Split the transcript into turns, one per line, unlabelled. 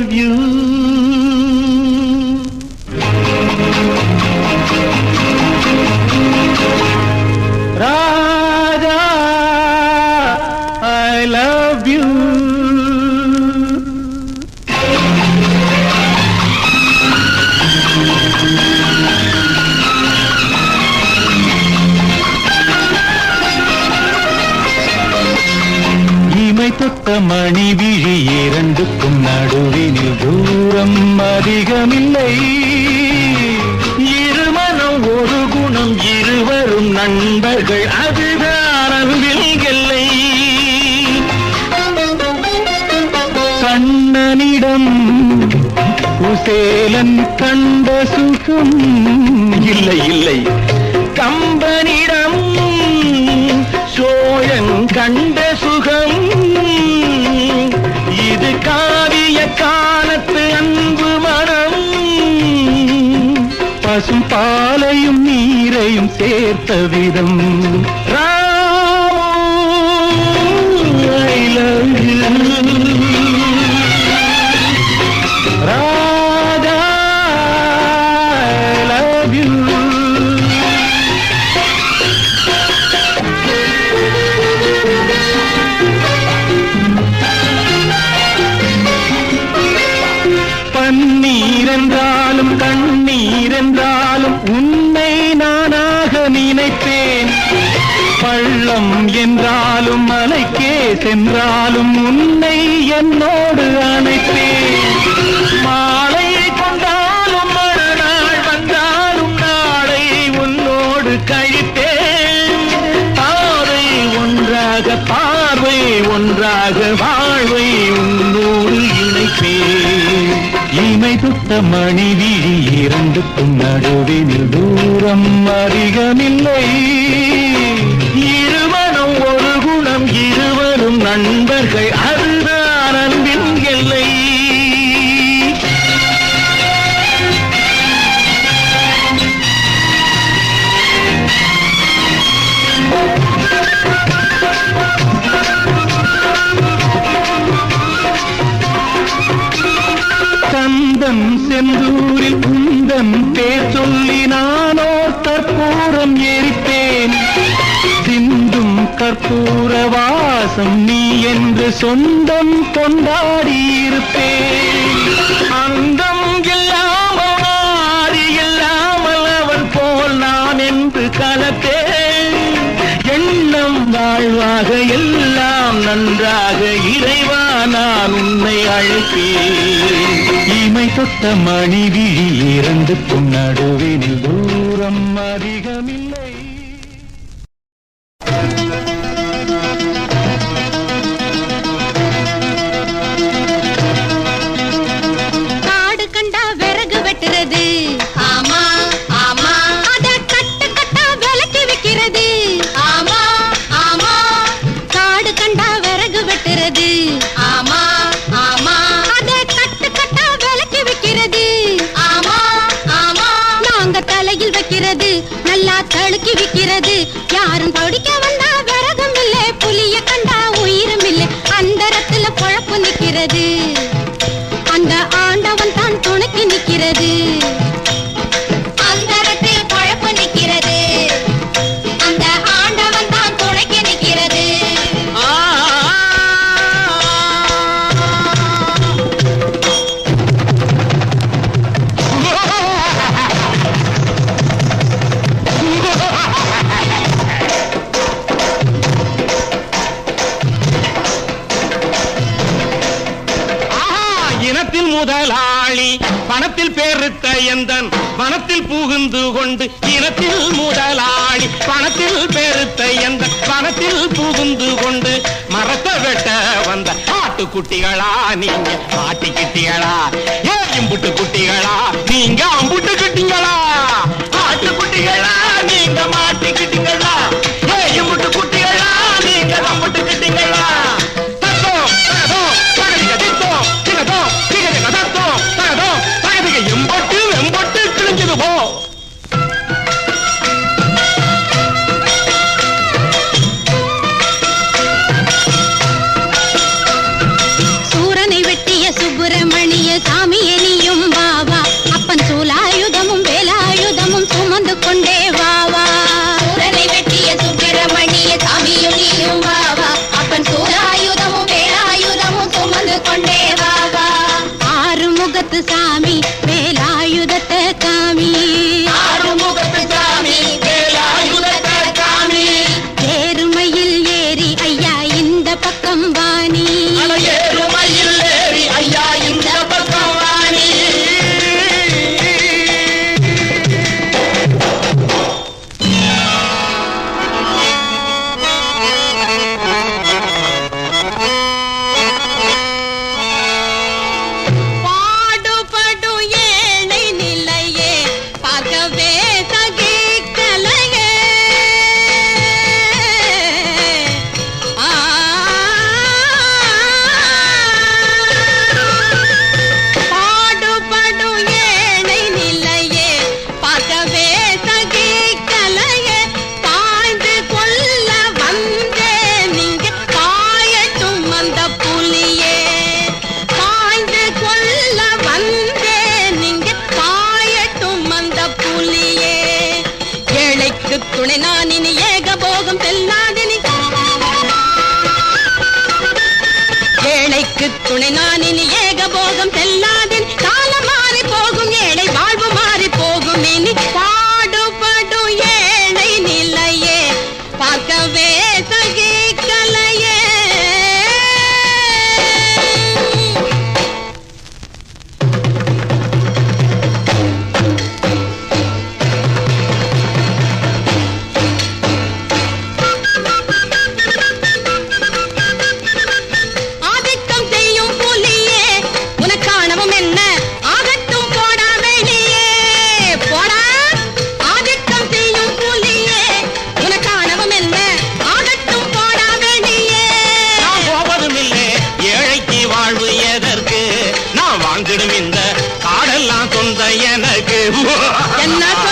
Love you Raja I love you ఈమె తొక్క మణి இரண்டுக்கும் நடுவினில் தூரம் அதிகமில்லை. இருமனம் ஒரு குணம் இருவரும் நண்பர்கள் அதுதான் அன்பில் எல்லை. கண்ணனிடம் குசேலன் கண்ட சுகம் இல்லை இல்லை. கம்பனிடம் சோழன் கண்ட பசும் பாலையும் நீரையும் சேர்த்த விதம். ராமோ சென்றாலும் உன்னை என்னோடு அணைப்பேன் மாலை கொண்டாலும் மறுநாள் வந்தாலும் நாளை உன்னோடு கழிப்பேன். பாதை ஒன்றாக பார்வை ஒன்றாக வாழ்வை உன்னோடு இணைப்பேன். இமை தொட்ட மணி இரண்டுக்கும் நடுவில் தூரம் அதிகமில்லை. செந்தூரில் குந்தன் பேர் சொல்லி நானோ கற்பூரம் எரிப்பேன் சிந்தும் கற்பூர வாசம் நீ என்று சொந்தம் கொண்டாடி இருப்பேன் அந்தம் இல்லாமல் ஆதி இல்லாமல் அவன் போல் நான் என்று கலத்தேன் எண்ணம் வாழ்வாக எல்லாம் நன்றாக இறைவா நான் உன்னை அழைப்பேன். இமை தொட்ட மணி விழி இரண்டுக்கும் நடுவினில் தூரம்
அதிகமில் நிற்கிறது அந்த ஆண்டவன் தான் துணைக்கு
நிற்கிறது. முதலாளி. பணத்தில் பேருத்த எந்தன் வனத்தில் புகுந்து கொண்டு இனத்தில் முதலாளி. பணத்தில் பேருத்த எந்தன் வனத்தில் புகுந்து கொண்டு மரத்தை வெட்ட வந்த ஆட்டுக்குட்டிகளா நீங்க? ஆட்டிக்கிட்டிகளா? ஏ இம்புட்டு குட்டிகளா நீங்க அம்புட்டு குட்டிங்களா
Cannot